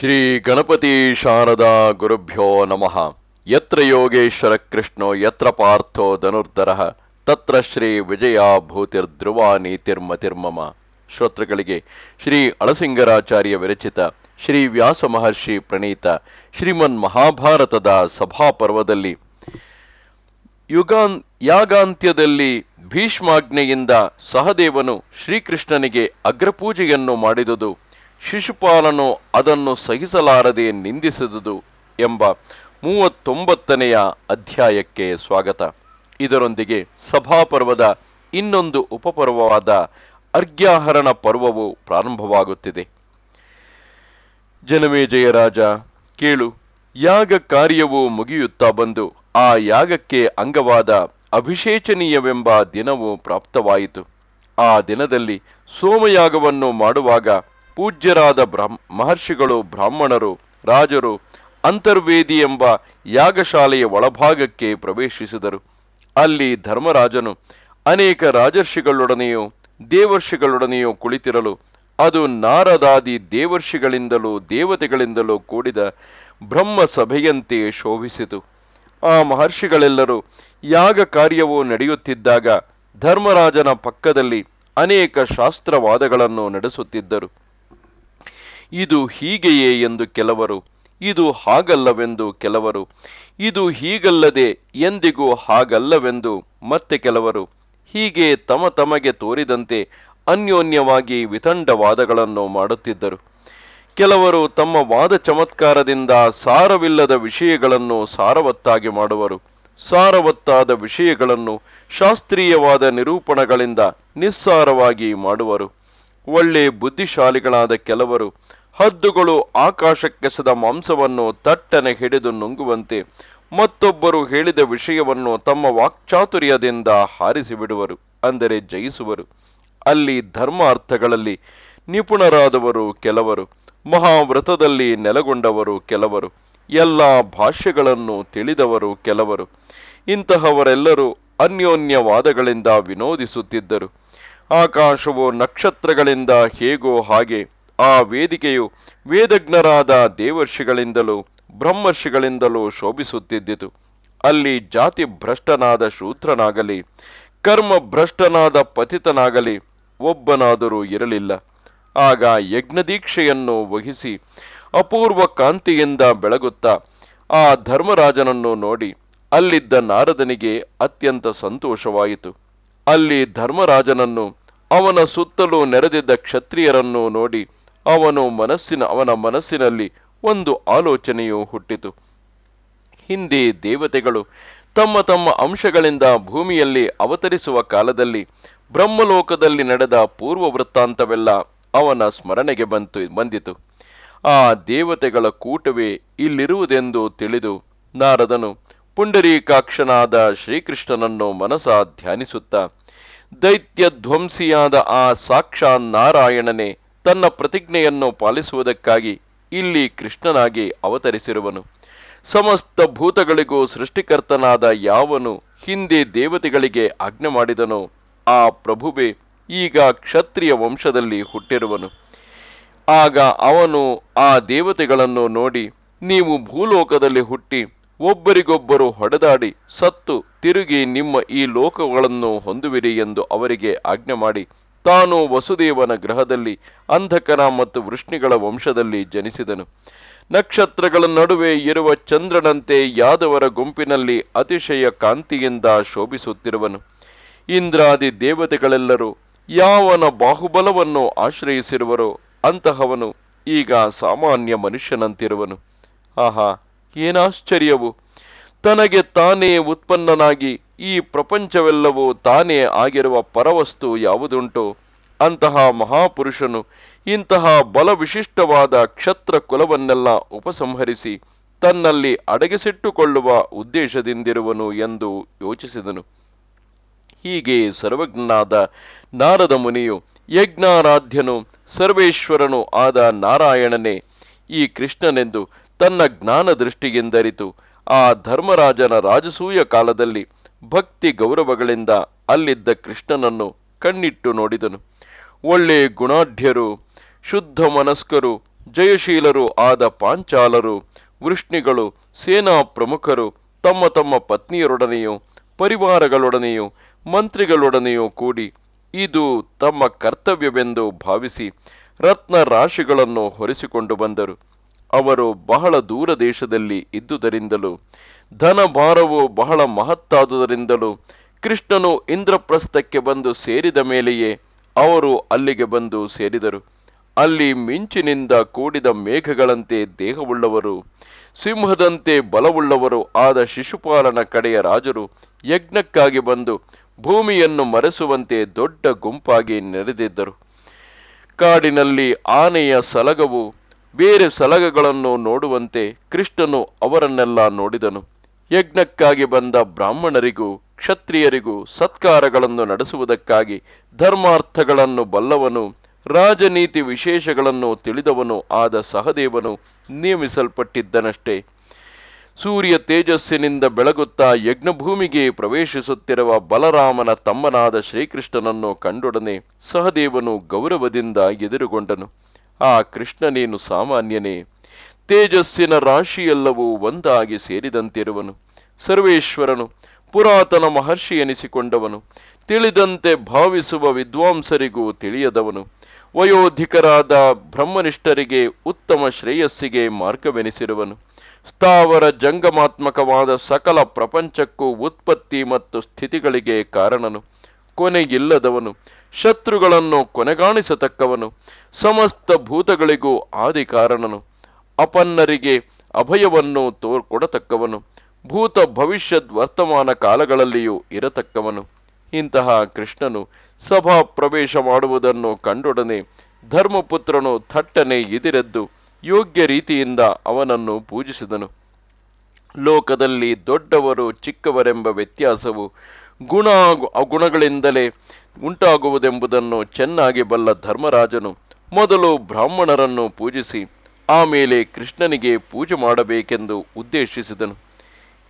ಶ್ರೀ ಗಣಪತಿ ಶಾರದಾ ಗುರುಭ್ಯೋ ನಮಃ. ಯತ್ರ ಯೋಗೇಶ್ವರ ಕೃಷ್ಣೋ, ಯತ್ರ ಪಾರ್ಥೋ ಧನುರ್ಧರ, ತತ್ರ ಶ್ರೀ ವಿಜಯ ಭೂತಿರ್ಧ್ರುವ ನೀತಿರ್ಮತಿರ್ಮಮ ಶ್ರೋತೃಗಳಿಗೆ ಶ್ರೀ ಅಳಸಿಂಗರಾಚಾರ್ಯ ವಿರಚಿತ ಶ್ರೀ ವ್ಯಾಸ ಮಹರ್ಷಿ ಪ್ರಣೀತ ಶ್ರೀಮನ್ ಮಹಾಭಾರತದ ಸಭಾಪರ್ವದಲ್ಲಿ ಯುಗಾನ್, ಯಾಗಾಂತ್ಯದಲ್ಲಿ ಭೀಷ್ಮಾಜ್ಞೆಯಿಂದ ಸಹದೇವನು ಶ್ರೀಕೃಷ್ಣನಿಗೆ ಅಗ್ರಪೂಜೆಯನ್ನು ಮಾಡಿದುದು ಶಿಶುಪಾಲನು ಅದನ್ನು ಸಹಿಸಲಾರದೆ ನಿಂದಿಸಿದುದು ಎಂಬ ಮೂವತ್ತೊಂಬತ್ತನೆಯ ಅಧ್ಯಾಯಕ್ಕೆ ಸ್ವಾಗತ. ಇದರೊಂದಿಗೆ ಸಭಾಪರ್ವದ ಇನ್ನೊಂದು ಉಪಪರ್ವವಾದ ಅರ್ಘ್ಯಾಹರಣ ಪರ್ವವು ಪ್ರಾರಂಭವಾಗುತ್ತಿದೆ. ಜನಮೇಜಯರಾಜ ಕೇಳು, ಯಾಗ ಕಾರ್ಯವು ಮುಗಿಯುತ್ತಾ ಬಂದು ಆ ಯಾಗಕ್ಕೆ ಅಂಗವಾದ ಅಭಿಷೇಚನೀಯವೆಂಬ ದಿನವು ಪ್ರಾಪ್ತವಾಯಿತು. ಆ ದಿನದಲ್ಲಿ ಸೋಮಯಾಗವನ್ನು ಮಾಡುವಾಗ ಪೂಜ್ಯರಾದ ಬ್ರಹ್ಮ, ಮಹರ್ಷಿಗಳು, ಬ್ರಾಹ್ಮಣರು, ರಾಜರು, ಅಂತರ್ವೇದಿ ಎಂಬ ಯಾಗಶಾಲೆಯ ಒಳಭಾಗಕ್ಕೆ ಪ್ರವೇಶಿಸಿದರು. ಅಲ್ಲಿ ಧರ್ಮರಾಜನು ಅನೇಕ ರಾಜರ್ಷಿಗಳೊಡನೆಯೂ, ದೇವರ್ಷಿಗಳೊಡನೆಯೂ ಕುಳಿತಿರಲು, ಅದು ನಾರದಾದಿ ದೇವರ್ಷಿಗಳಿಂದಲೂ ದೇವತೆಗಳಿಂದಲೂ ಕೂಡಿದ ಬ್ರಹ್ಮ ಸಭೆಯಂತೆ ಶೋಭಿಸಿತು. ಆ ಮಹರ್ಷಿಗಳೆಲ್ಲರೂ ಯಾಗ ಕಾರ್ಯವು ನಡೆಯುತ್ತಿದ್ದಾಗ ಧರ್ಮರಾಜನ ಪಕ್ಕದಲ್ಲಿ ಅನೇಕ ಶಾಸ್ತ್ರವಾದಗಳನ್ನು ನಡೆಸುತ್ತಿದ್ದರು. ಇದು ಹೀಗೆಯೇ ಎಂದು ಕೆಲವರು, ಇದು ಹಾಗಲ್ಲವೆಂದು ಕೆಲವರು, ಇದು ಹೀಗಲ್ಲದೆ ಎಂದಿಗೂ ಹಾಗಲ್ಲವೆಂದು ಮತ್ತೆ ಕೆಲವರು, ಹೀಗೆ ತಮ ತಮಗೆ ತೋರಿದಂತೆ ಅನ್ಯೋನ್ಯವಾಗಿ ವಿತಂಡವಾದಗಳನ್ನು ಮಾಡುತ್ತಿದ್ದರು. ಕೆಲವರು ತಮ್ಮ ವಾದ ಚಮತ್ಕಾರದಿಂದ ಸಾರವಿಲ್ಲದ ವಿಷಯಗಳನ್ನು ಸಾರವತ್ತಾಗಿ ಮಾಡುವರು. ಸಾರವತ್ತಾದ ವಿಷಯಗಳನ್ನು ಶಾಸ್ತ್ರೀಯವಾದ ನಿರೂಪಣಗಳಿಂದ ನಿಸ್ಸಾರವಾಗಿ ಮಾಡುವರು. ಒಳ್ಳೆ ಬುದ್ಧಿಶಾಲಿಗಳಾದ ಕೆಲವರು ಹದ್ದುಗಳು ಆಕಾಶಕ್ಕೆಸದ ಮಾಂಸವನ್ನು ತಟ್ಟನೆ ಹಿಡಿದು ನುಂಗುವಂತೆ ಮತ್ತೊಬ್ಬರು ಹೇಳಿದ ವಿಷಯವನ್ನು ತಮ್ಮ ವಾಕ್ಚಾತುರ್ಯದಿಂದ ಹಾರಿಸಿಬಿಡುವರು, ಅಂದರೆ ಜಯಿಸುವರು. ಅಲ್ಲಿ ಧರ್ಮ ಅರ್ಥಗಳಲ್ಲಿ ನಿಪುಣರಾದವರು ಕೆಲವರು, ಮಹಾವ್ರತದಲ್ಲಿ ನೆಲೆಗೊಂಡವರು ಕೆಲವರು, ಎಲ್ಲ ಭಾಷೆಗಳನ್ನು ತಿಳಿದವರು ಕೆಲವರು. ಇಂತಹವರೆಲ್ಲರೂ ಅನ್ಯೋನ್ಯವಾದಗಳಿಂದ ವಿನೋದಿಸುತ್ತಿದ್ದರು. ಆಕಾಶವು ನಕ್ಷತ್ರಗಳಿಂದ ಹೇಗೋ ಹಾಗೆ ಆ ವೇದಿಕೆಯು ವೇದಜ್ಞರಾದ ದೇವರ್ಷಿಗಳಿಂದಲೂ ಬ್ರಹ್ಮರ್ಷಿಗಳಿಂದಲೂ ಶೋಭಿಸುತ್ತಿದ್ದಿತು. ಅಲ್ಲಿ ಜಾತಿ ಭ್ರಷ್ಟನಾದ ಶೂತ್ರನಾಗಲಿ ಕರ್ಮ ಭ್ರಷ್ಟನಾದ ಪತಿತನಾಗಲಿ ಒಬ್ಬನಾದರೂ ಇರಲಿಲ್ಲ. ಆಗ ಯಜ್ಞದೀಕ್ಷೆಯನ್ನು ವಹಿಸಿ ಅಪೂರ್ವ ಕಾಂತಿಯಿಂದ ಬೆಳಗುತ್ತಾ ಆ ಧರ್ಮರಾಜನನ್ನು ನೋಡಿ ಅಲ್ಲಿದ್ದ ನಾರದನಿಗೆ ಅತ್ಯಂತ ಸಂತೋಷವಾಯಿತು. ಅಲ್ಲಿ ಧರ್ಮರಾಜನನ್ನು ಅವನ ಸುತ್ತಲೂ ನೆರೆದಿದ್ದ ಕ್ಷತ್ರಿಯರನ್ನು ನೋಡಿ ಅವನು ಮನಸ್ಸಿನ ಅವನ ಮನಸ್ಸಿನಲ್ಲಿ ಒಂದು ಆಲೋಚನೆಯು ಹುಟ್ಟಿತು. ಹಿಂದೆ ದೇವತೆಗಳು ತಮ್ಮ ತಮ್ಮ ಅಂಶಗಳಿಂದ ಭೂಮಿಯಲ್ಲಿ ಅವತರಿಸುವ ಕಾಲದಲ್ಲಿ ಬ್ರಹ್ಮಲೋಕದಲ್ಲಿ ನಡೆದ ಪೂರ್ವ ವೃತ್ತಾಂತವೆಲ್ಲ ಅವನ ಸ್ಮರಣೆಗೆ ಬಂತು, ಬಂದಿತು. ಆ ದೇವತೆಗಳ ಕೂಟವೇ ಇಲ್ಲಿರುವುದೆಂದು ತಿಳಿದು ನಾರದನು ಪುಂಡರೀಕಾಕ್ಷನಾದ ಶ್ರೀಕೃಷ್ಣನನ್ನು ಮನಸ ಧ್ಯಾನಿಸುತ್ತಾ ದೈತ್ಯ ಧ್ವಂಸಿಯಾದ ಆ ಸಾಕ್ಷಾ ನಾರಾಯಣನೇ ತನ್ನ ಪ್ರತಿಜ್ಞೆಯನ್ನು ಪಾಲಿಸುವುದಕ್ಕಾಗಿ ಇಲ್ಲಿ ಕೃಷ್ಣನಾಗಿ ಅವತರಿಸಿರುವನು. ಸಮಸ್ತ ಭೂತಗಳಿಗೂ ಸೃಷ್ಟಿಕರ್ತನಾದ ಯಾವನು ಹಿಂದೆ ದೇವತೆಗಳಿಗೆ ಆಜ್ಞೆ ಮಾಡಿದನೋ ಆ ಪ್ರಭುವೆ ಈಗ ಕ್ಷತ್ರಿಯ ವಂಶದಲ್ಲಿ ಹುಟ್ಟಿರುವನು. ಆಗ ಅವನು ಆ ದೇವತೆಗಳನ್ನು ನೋಡಿ, ನೀವು ಭೂಲೋಕದಲ್ಲಿ ಹುಟ್ಟಿ ಒಬ್ಬರಿಗೊಬ್ಬರು ಹೊಡೆದಾಡಿ ಸತ್ತು ತಿರುಗಿ ನಿಮ್ಮ ಈ ಲೋಕಗಳನ್ನು ಹೊಂದುವಿರಿ ಎಂದು ಅವರಿಗೆ ಆಜ್ಞೆ ಮಾಡಿ ತಾನು ವಸುದೇವನ ಗ್ರಹದಲ್ಲಿ ಅಂಧಕರ ಮತ್ತು ವೃಷ್ಣಿಗಳ ವಂಶದಲ್ಲಿ ಜನಿಸಿದನು. ನಕ್ಷತ್ರಗಳ ನಡುವೆ ಇರುವ ಚಂದ್ರನಂತೆ ಯಾದವರ ಗುಂಪಿನಲ್ಲಿ ಅತಿಶಯ ಕಾಂತಿಯಿಂದ ಶೋಭಿಸುತ್ತಿರುವನು. ಇಂದ್ರಾದಿ ದೇವತೆಗಳೆಲ್ಲರೂ ಯಾವನ ಬಾಹುಬಲವನ್ನು ಆಶ್ರಯಿಸಿರುವರೋ ಅಂತಹವನು ಈಗ ಸಾಮಾನ್ಯ ಮನುಷ್ಯನಂತಿರುವನು. ಆಹಾ, ಏನಾಶ್ಚರ್ಯವು. ತನಗೆ ತಾನೇ ಉತ್ಪನ್ನನಾಗಿ ಈ ಪ್ರಪಂಚವೆಲ್ಲವೂ ತಾನೇ ಆಗಿರುವ ಪರವಸ್ತು ಯಾವುದುಂಟು? ಅಂತಹ ಮಹಾಪುರುಷನು ಇಂತಹ ಬಲವಿಶಿಷ್ಟವಾದ ಕ್ಷತ್ರ ಕುಲವನ್ನೆಲ್ಲ ಉಪಸಂಹರಿಸಿ ತನ್ನಲ್ಲಿ ಅಡಗಿಸಿಟ್ಟುಕೊಳ್ಳುವ ಉದ್ದೇಶದಿಂದಿರುವನು ಎಂದು ಯೋಚಿಸಿದನು. ಹೀಗೆ ಸರ್ವಜ್ಞನಾದ ನಾರದ ಮುನಿಯು ಯಜ್ಞಾರಾಧ್ಯನು ಸರ್ವೇಶ್ವರನು ಆದ ನಾರಾಯಣನೇ ಈ ಕೃಷ್ಣನೆಂದು ತನ್ನ ಜ್ಞಾನ ದೃಷ್ಟಿಯಿಂದರಿತು ಆ ಧರ್ಮರಾಜನ ರಾಜಸೂಯ ಕಾಲದಲ್ಲಿ ಭಕ್ತಿ ಗೌರವಗಳಿಂದ ಅಲ್ಲಿದ್ದ ಕೃಷ್ಣನನ್ನು ಕಣ್ಣಿಟ್ಟು ನೋಡಿದನು. ಒಳ್ಳೆ ಗುಣಾಢ್ಯರು, ಶುದ್ಧ ಮನಸ್ಕರು, ಜಯಶೀಲರು ಆದ ಪಾಂಚಾಲರು, ವೃಷ್ಣಿಗಳು, ಸೇನಾ ಪ್ರಮುಖರು, ತಮ್ಮ ತಮ್ಮ ಪತ್ನಿಯರೊಡನೆಯೂ, ಪರಿವಾರಗಳೊಡನೆಯೂ, ಮಂತ್ರಿಗಳೊಡನೆಯೂ ಕೂಡಿ ಇದು ತಮ್ಮ ಕರ್ತವ್ಯವೆಂದು ಭಾವಿಸಿ ರತ್ನ ರಾಶಿಗಳನ್ನು ಹೊರಿಸಿಕೊಂಡು ಬಂದರು. ಅವರು ಬಹಳ ದೂರ ದೇಶದಲ್ಲಿ ಇದ್ದುದರಿಂದಲೂ ಧನ ಭಾರವು ಬಹಳ ಮಹತ್ತಾದುದರಿಂದಲೂ ಕೃಷ್ಣನು ಇಂದ್ರಪ್ರಸ್ಥಕ್ಕೆ ಬಂದು ಸೇರಿದ ಮೇಲೆಯೇ ಅವರು ಅಲ್ಲಿಗೆ ಬಂದು ಸೇರಿದರು. ಅಲ್ಲಿ ಮಿಂಚಿನಿಂದ ಕೂಡಿದ ಮೇಘಗಳಂತೆ ದೇಹವುಳ್ಳವರು, ಸಿಂಹದಂತೆ ಬಲವುಳ್ಳವರು ಆದ ಶಿಶುಪಾಲನ ಕಡೆಯ ರಾಜರು ಯಜ್ಞಕ್ಕಾಗಿ ಬಂದು ಭೂಮಿಯನ್ನು ಮರೆಸುವಂತೆ ದೊಡ್ಡ ಗುಂಪಾಗಿ ನೆರೆದಿದ್ದರು. ಕಾಡಿನಲ್ಲಿ ಆನೆಯ ಸಲಗವು, ಬೇರೆ ಸಲಗಗಳನ್ನು ನೋಡುವಂತೆ ಕೃಷ್ಣನು ಅವರನ್ನೆಲ್ಲ ನೋಡಿದನು. ಯಜ್ಞಕ್ಕಾಗಿ ಬಂದ ಬ್ರಾಹ್ಮಣರಿಗೂ, ಕ್ಷತ್ರಿಯರಿಗೂ ಸತ್ಕಾರಗಳನ್ನು ನಡೆಸುವುದಕ್ಕಾಗಿ ಧರ್ಮಾರ್ಥಗಳನ್ನು ಬಲ್ಲವನು, ರಾಜನೀತಿ ವಿಶೇಷಗಳನ್ನು ತಿಳಿದವನು ಆದ ಸಹದೇವನು ನೇಮಿಸಲ್ಪಟ್ಟಿದ್ದನಷ್ಟೇ ಸೂರ್ಯ ತೇಜಸ್ಸಿನಿಂದ ಬೆಳಗುತ್ತಾ ಯಜ್ಞಭೂಮಿಗೆ ಪ್ರವೇಶಿಸುತ್ತಿರುವ ಬಲರಾಮನ ತಮ್ಮನಾದ ಶ್ರೀಕೃಷ್ಣನನ್ನು ಕಂಡೊಡನೆ ಸಹದೇವನು ಗೌರವದಿಂದ ಎದುರುಗೊಂಡನು. ಆ ಕೃಷ್ಣನೇನು ಸಾಮಾನ್ಯನೇ. ತೇಜಸ್ಸಿನ ರಾಶಿಯೆಲ್ಲವೂ ಒಂದಾಗಿ ಸೇರಿದಂತಿರುವನು. ಸರ್ವೇಶ್ವರನು ಪುರಾತನ ಮಹರ್ಷಿ ಎನಿಸಿಕೊಂಡವನು. ತಿಳಿದಂತೆ ಭಾವಿಸುವ ವಿದ್ವಾಂಸರಿಗೂ ತಿಳಿಯದವನು. ವಯೋಧಿಕರಾದ ಬ್ರಹ್ಮನಿಷ್ಠರಿಗೆ ಉತ್ತಮ ಶ್ರೇಯಸ್ಸಿಗೆ ಮಾರ್ಗವೆನಿಸಿರುವನು. ಸ್ಥಾವರ ಜಂಗಮಾತ್ಮಕವಾದ ಸಕಲ ಪ್ರಪಂಚಕ್ಕೂ ಉತ್ಪತ್ತಿ ಮತ್ತು ಸ್ಥಿತಿಗಳಿಗೆ ಕಾರಣನು. ಕೊನೆಗಿಲ್ಲದವನು ಶತ್ರುಗಳನ್ನು ಕೊನೆಗಾಣಿಸತಕ್ಕವನು. ಸಮಸ್ತ ಭೂತಗಳಿಗೂ ಆದಿ ಕಾರಣನು ಅಪನ್ನರಿಗೆ ಅಭಯವನ್ನು ತೋರ್ಕೊಡತಕ್ಕವನು ಭೂತ ಭವಿಷ್ಯದ್ ವರ್ತಮಾನ ಕಾಲಗಳಲ್ಲಿಯೂ ಇರತಕ್ಕವನು. ಇಂತಹ ಕೃಷ್ಣನು ಸಭಾ ಪ್ರವೇಶ ಮಾಡುವುದನ್ನು ಕಂಡೊಡನೆ ಧರ್ಮಪುತ್ರನು ಥಟ್ಟನೆ ಎದಿರೆದ್ದು ಯೋಗ್ಯ ರೀತಿಯಿಂದ ಅವನನ್ನು ಪೂಜಿಸಿದನು. ಲೋಕದಲ್ಲಿ ದೊಡ್ಡವರು ಚಿಕ್ಕವರೆಂಬ ವ್ಯತ್ಯಾಸವು ಗುಣ ಗುಣಗಳಿಂದಲೇ ಉಂಟಾಗುವುದೆಂಬುದನ್ನು ಚೆನ್ನಾಗಿ ಬಲ್ಲ ಧರ್ಮರಾಜನು ಮೊದಲು ಬ್ರಾಹ್ಮಣರನ್ನು ಪೂಜಿಸಿ ಆಮೇಲೆ ಕೃಷ್ಣನಿಗೆ ಪೂಜೆ ಮಾಡಬೇಕೆಂದು ಉದ್ದೇಶಿಸಿದನು.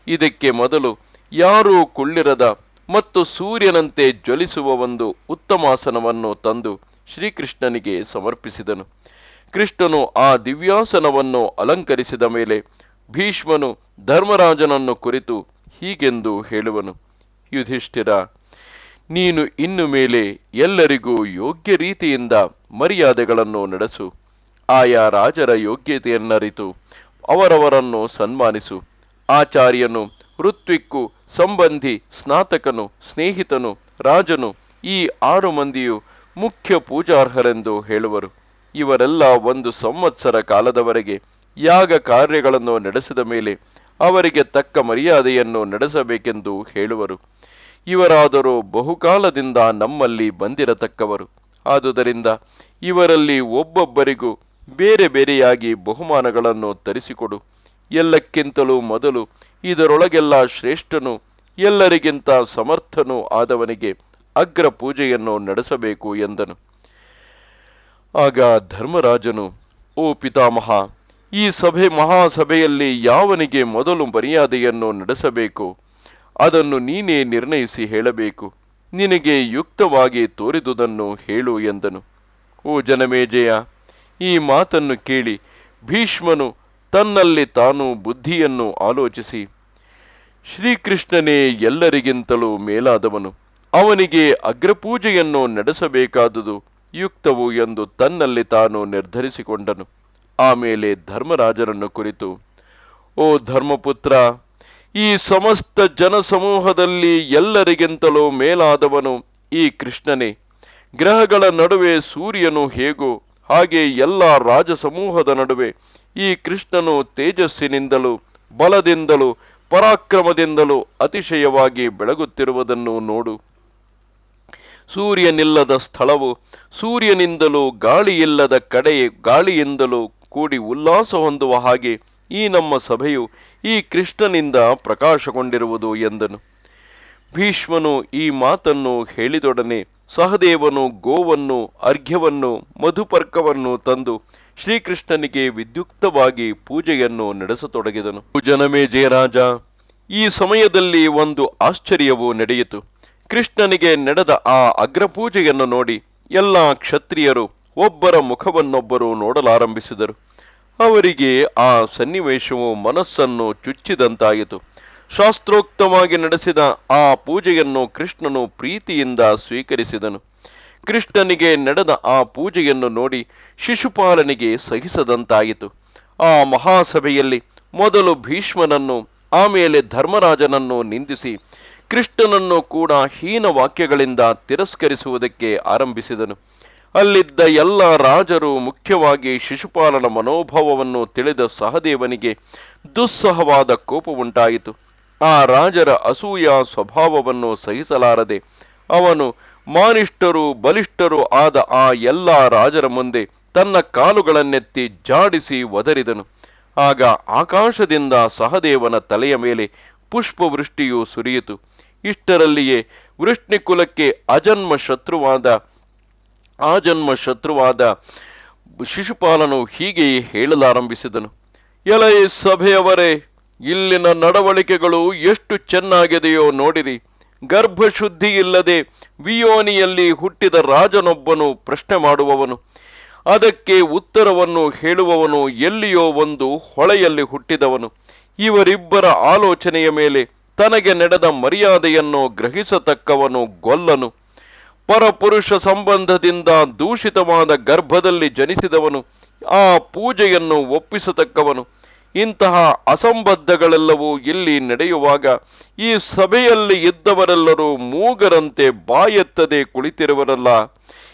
ಇದಕ್ಕೆ ಮೊದಲು ಯಾರೂ ಕುಳ್ಳಿರದ ಮತ್ತು ಸೂರ್ಯನಂತೆ ಜ್ವಲಿಸುವ ಒಂದು ಉತ್ತಮಾಸನವನ್ನು ತಂದು ಶ್ರೀಕೃಷ್ಣನಿಗೆ ಸಮರ್ಪಿಸಿದನು. ಕೃಷ್ಣನು ಆ ದಿವ್ಯಾಸನವನ್ನು ಅಲಂಕರಿಸಿದ ಮೇಲೆ ಭೀಷ್ಮನು ಧರ್ಮರಾಜನನ್ನು ಕುರಿತು ಹೀಗೆಂದು ಹೇಳುವನು. ಯುಧಿಷ್ಠಿರ, ನೀನು ಇನ್ನು ಮೇಲೆ ಎಲ್ಲರಿಗೂ ಯೋಗ್ಯ ರೀತಿಯಿಂದ ಮರ್ಯಾದೆಗಳನ್ನು ನಡೆಸು. ಆಯಾ ರಾಜರ ಯೋಗ್ಯತೆಯನ್ನರಿತು. ಅವರವರನ್ನು ಸನ್ಮಾನಿಸು. ಆಚಾರ್ಯನು, ಋತ್ವಿಕ್ಕು, ಸಂಬಂಧಿ, ಸ್ನಾತಕನು, ಸ್ನೇಹಿತನು, ರಾಜನು, ಈ ಆರು ಮಂದಿಯು ಮುಖ್ಯ ಪೂಜಾರ್ಹರೆಂದು ಹೇಳುವರು. ಇವರೆಲ್ಲ ಒಂದು ಸಂವತ್ಸರ ಕಾಲದವರೆಗೆ ಯಾಗ ಕಾರ್ಯಗಳನ್ನು ನಡೆಸಿದ ಮೇಲೆ ಅವರಿಗೆ ತಕ್ಕ ಮರ್ಯಾದೆಯನ್ನು ನಡೆಸಬೇಕೆಂದು ಹೇಳುವರು. ಇವರಾದರೂ ಬಹುಕಾಲದಿಂದ ನಮ್ಮಲ್ಲಿ ಬಂದಿರತಕ್ಕವರು. ಆದುದರಿಂದ ಇವರಲ್ಲಿ ಒಬ್ಬೊಬ್ಬರಿಗೂ ಬೇರೆ ಬೇರೆಯಾಗಿ ಬಹುಮಾನಗಳನ್ನು ತರಿಸಿಕೊಡು. ಎಲ್ಲಕ್ಕಿಂತಲೂ ಮೊದಲು ಇದರೊಳಗೆಲ್ಲ ಶ್ರೇಷ್ಠನು, ಎಲ್ಲರಿಗಿಂತ ಸಮರ್ಥನೂ ಆದವನಿಗೆ ಅಗ್ರ ಪೂಜೆಯನ್ನು ನಡೆಸಬೇಕು ಎಂದನು. ಆಗ ಧರ್ಮರಾಜನು, ಓ ಪಿತಾಮಹ, ಈ ಸಭೆ ಮಹಾಸಭೆಯಲ್ಲಿ ಯಾವನಿಗೆ ಮೊದಲು ಮರ್ಯಾದೆಯನ್ನು ನಡೆಸಬೇಕು? ಅದನ್ನು ನೀನೇ ನಿರ್ಣಯಿಸಿ ಹೇಳಬೇಕು. ನಿನಗೆ ಯುಕ್ತವಾಗಿ ತೋರಿದುದನ್ನು ಹೇಳು ಎಂದನು. ಓ ಜನಮೇಜಯ ಈ ಮಾತನ್ನು ಕೇಳಿ ಭೀಷ್ಮನು ತನ್ನಲ್ಲಿ ತಾನು ಬುದ್ಧಿಯನ್ನು ಆಲೋಚಿಸಿ, ಶ್ರೀಕೃಷ್ಣನೇ ಎಲ್ಲರಿಗಿಂತಲೂ ಮೇಲಾದವನು, ಅವನಿಗೆ ಅಗ್ರಪೂಜೆಯನ್ನು ನಡೆಸಬೇಕಾದುದು ಯುಕ್ತವು ಎಂದು ತನ್ನಲ್ಲಿ ತಾನು ನಿರ್ಧರಿಸಿಕೊಂಡನು. ಆಮೇಲೆ ಧರ್ಮರಾಜರನ್ನು ಕುರಿತು, ಓ ಧರ್ಮಪುತ್ರ, ಈ ಸಮಸ್ತ ಜನಸಮೂಹದಲ್ಲಿ ಎಲ್ಲರಿಗಿಂತಲೂ ಮೇಲಾದವನು ಈ ಕೃಷ್ಣನೇ, ಗ್ರಹಗಳ ನಡುವೆ ಸೂರ್ಯನು ಹೇಗೋ ಹಾಗೆ ಎಲ್ಲ ರಾಜಸಮೂಹದ ನಡುವೆ ಈ ಕೃಷ್ಣನು ತೇಜಸ್ಸಿನಿಂದಲೂ, ಬಲದಿಂದಲೂ, ಪರಾಕ್ರಮದಿಂದಲೂ ಅತಿಶಯವಾಗಿ ಬೆಳಗುತ್ತಿರುವುದನ್ನು ನೋಡು. ಸೂರ್ಯನಿಲ್ಲದ ಸ್ಥಳವು ಸೂರ್ಯನಿಂದಲೂ ಗಾಳಿಯಿಲ್ಲದ ಕಡೆ ಗಾಳಿಯಿಂದಲೂ ಕೂಡಿ ಉಲ್ಲಾಸ ಹೊಂದುವ ಹಾಗೆ ಈ ನಮ್ಮ ಸಭೆಯು ಈ ಕೃಷ್ಣನಿಂದ ಪ್ರಕಾಶಗೊಂಡಿರುವುದು ಎಂದನು. ಭೀಷ್ಮನು ಈ ಮಾತನ್ನು ಹೇಳಿದೊಡನೆ ಸಹದೇವನು ಗೋವನ್ನು, ಅರ್ಘ್ಯವನ್ನು, ಮಧುಪರ್ಕವನ್ನು ತಂದು ಶ್ರೀಕೃಷ್ಣನಿಗೆ ವಿದ್ಯುಕ್ತವಾಗಿ ಪೂಜೆಯನ್ನು ನಡೆಸತೊಡಗಿದನು. ಜನಮೇ ಜಯರಾಜ ಈ ಸಮಯದಲ್ಲಿ ಒಂದು ಆಶ್ಚರ್ಯವು ನಡೆಯಿತು. ಕೃಷ್ಣನಿಗೆ ನಡೆದ ಆ ಅಗ್ರಪೂಜೆಯನ್ನು ನೋಡಿ ಎಲ್ಲ ಕ್ಷತ್ರಿಯರು ಒಬ್ಬರ ಮುಖವನ್ನೊಬ್ಬರು ನೋಡಲಾರಂಭಿಸಿದರು. ಅವರಿಗೆ ಆ ಸನ್ನಿವೇಶವು ಮನಸ್ಸನ್ನು ಚುಚ್ಚಿದಂತಾಯಿತು. ಶಾಸ್ತ್ರೋಕ್ತವಾಗಿ ನಡೆಸಿದ ಆ ಪೂಜೆಯನ್ನು ಕೃಷ್ಣನು ಪ್ರೀತಿಯಿಂದ ಸ್ವೀಕರಿಸಿದನು. ಕೃಷ್ಣನಿಗೆ ನಡೆದ ಆ ಪೂಜೆಯನ್ನು ನೋಡಿ ಶಿಶುಪಾಲನಿಗೆ ಸಹಿಸದಂತಾಯಿತು. ಆ ಮಹಾಸಭೆಯಲ್ಲಿ ಮೊದಲು ಭೀಷ್ಮನನ್ನು, ಆಮೇಲೆ ಧರ್ಮರಾಜನನ್ನು ನಿಂದಿಸಿ ಕೃಷ್ಣನನ್ನು ಕೂಡ ಹೀನ ವಾಕ್ಯಗಳಿಂದ ತಿರಸ್ಕರಿಸುವುದಕ್ಕೆ ಆರಂಭಿಸಿದನು. ಅಲ್ಲಿದ್ದ ಎಲ್ಲ ರಾಜರು ಮುಖ್ಯವಾಗಿ ಶಿಶುಪಾಲನ ಮನೋಭಾವವನ್ನು ತಿಳಿದ ಸಹದೇವನಿಗೆ ದುಸ್ಸಹವಾದ ಕೋಪವುಂಟಾಯಿತು ಆ ರಾಜರ ಅಸೂಯ ಸ್ವಭಾವವನ್ನು ಸಹಿಸಲಾರದೆ ಅವನು ಮಾನಿಷ್ಠರು ಬಲಿಷ್ಠರು ಆದ ಆ ಎಲ್ಲ ರಾಜರ ಮುಂದೆ ತನ್ನ ಕಾಲುಗಳನ್ನೆತ್ತಿ ಜಾಡಿಸಿ ಒದರಿದನು. ಆಗ ಆಕಾಶದಿಂದ ಸಹದೇವನ ತಲೆಯ ಮೇಲೆ ಪುಷ್ಪವೃಷ್ಟಿಯು ಸುರಿಯಿತು. ಇಷ್ಟರಲ್ಲಿಯೇ ವೃಷ್ಣಿಕುಲಕ್ಕೆ ಅಜನ್ಮ ಶತ್ರುವಾದ ಆಜನ್ಮ ಶತ್ರುವಾದ ಶಿಶುಪಾಲನು ಹೀಗೆಯೇ ಹೇಳಲಾರಂಭಿಸಿದನು. ಎಲೈ ಸಭೆಯವರೇ ಇಲ್ಲಿನ ನಡವಳಿಕೆಗಳು ಎಷ್ಟು ಚೆನ್ನಾಗಿದೆಯೋ ನೋಡಿರಿ. ಗರ್ಭಶುದ್ಧಿ ಇಲ್ಲದೆ ವಿಯೋನಿಯಲ್ಲಿ ಹುಟ್ಟಿದ ರಾಜನೊಬ್ಬನು ಪ್ರಶ್ನೆ ಮಾಡುವವನು. ಅದಕ್ಕೆ ಉತ್ತರವನ್ನು ಹೇಳುವವನು ಎಲ್ಲಿಯೋ ಒಂದು ಹೊಳೆಯಲ್ಲಿ ಹುಟ್ಟಿದವನು. ಇವರಿಬ್ಬರ ಆಲೋಚನೆಯ ಮೇಲೆ ತನಗೆ ನಡೆದ ಮರ್ಯಾದೆಯನ್ನು ಗ್ರಹಿಸತಕ್ಕವನು ಗೊಲ್ಲನು. ಪರಪುರುಷ ಸಂಬಂಧದಿಂದ ದೂಷಿತವಾದ ಗರ್ಭದಲ್ಲಿ ಜನಿಸಿದವನು. ಆ ಪೂಜೆಯನ್ನು ಒಪ್ಪಿಸತಕ್ಕವನು. ಇಂತಹ ಅಸಂಬದ್ಧಗಳೆಲ್ಲವೂ ಇಲ್ಲಿ ನಡೆಯುವಾಗ ಈ ಸಭೆಯಲ್ಲಿ ಇದ್ದವರೆಲ್ಲರೂ ಮೂಗರಂತೆ ಬಾಯೆತ್ತದೆ ಕುಳಿತಿರುವರಲ್ಲ,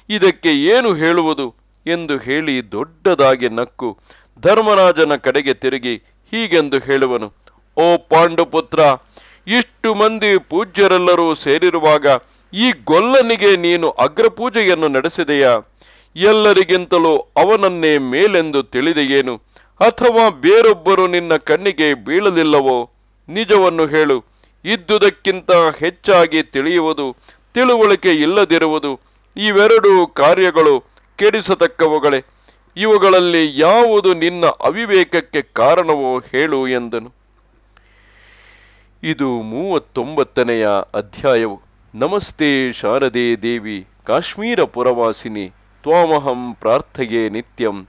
ಇದಕ್ಕೆ ಏನು ಹೇಳುವುದು ಎಂದು ಹೇಳಿ ದೊಡ್ಡದಾಗಿ ನಕ್ಕು ಧರ್ಮರಾಜನ ಕಡೆಗೆ ತಿರುಗಿ ಹೀಗೆಂದು ಹೇಳುವನು, ಓ ಪಾಂಡುಪುತ್ರ, ಇಷ್ಟು ಮಂದಿ ಪೂಜ್ಯರೆಲ್ಲರೂ ಸೇರಿರುವಾಗ ಈ ಗೊಲ್ಲನಿಗೆ ನೀನು ಅಗ್ರಪೂಜೆಯನ್ನು ನಡೆಸಿದೆಯಾ? ಎಲ್ಲರಿಗಿಂತಲೂ ಅವನನ್ನೇ ಮೇಲೆಂದು ತಿಳಿದೆಯೇನು? ಅಥವಾ ಬೇರೊಬ್ಬರು ನಿನ್ನ ಕಣ್ಣಿಗೆ ಬೀಳಲಿಲ್ಲವೋ? ನಿಜವನ್ನು ಹೇಳು. ಇದ್ದುದಕ್ಕಿಂತ ಹೆಚ್ಚಾಗಿ ತಿಳಿಯುವುದು, ತಿಳುವಳಿಕೆ ಇಲ್ಲದಿರುವುದು. ಇವೆರಡೂ ಕಾರ್ಯಗಳು ಕೆಡಿಸತಕ್ಕವುಗಳೇ. ಇವುಗಳಲ್ಲಿ ಯಾವುದು ನಿನ್ನ ಅವಿವೇಕಕ್ಕೆ ಕಾರಣವೋ ಹೇಳು ಎಂದನು. ಇದು ಮೂವತ್ತೊಂಬತ್ತನೆಯ ಅಧ್ಯಾಯವು. ನಮಸ್ತೆ ಶಾರದೆ ದೇವಿ, ಕಾಶ್ಮೀರ ಪುರವಾಸಿನಿ, ತ್ವಾಮಹಂ ಪ್ರಾರ್ಥೆಯೇ ನಿತ್ಯಂ.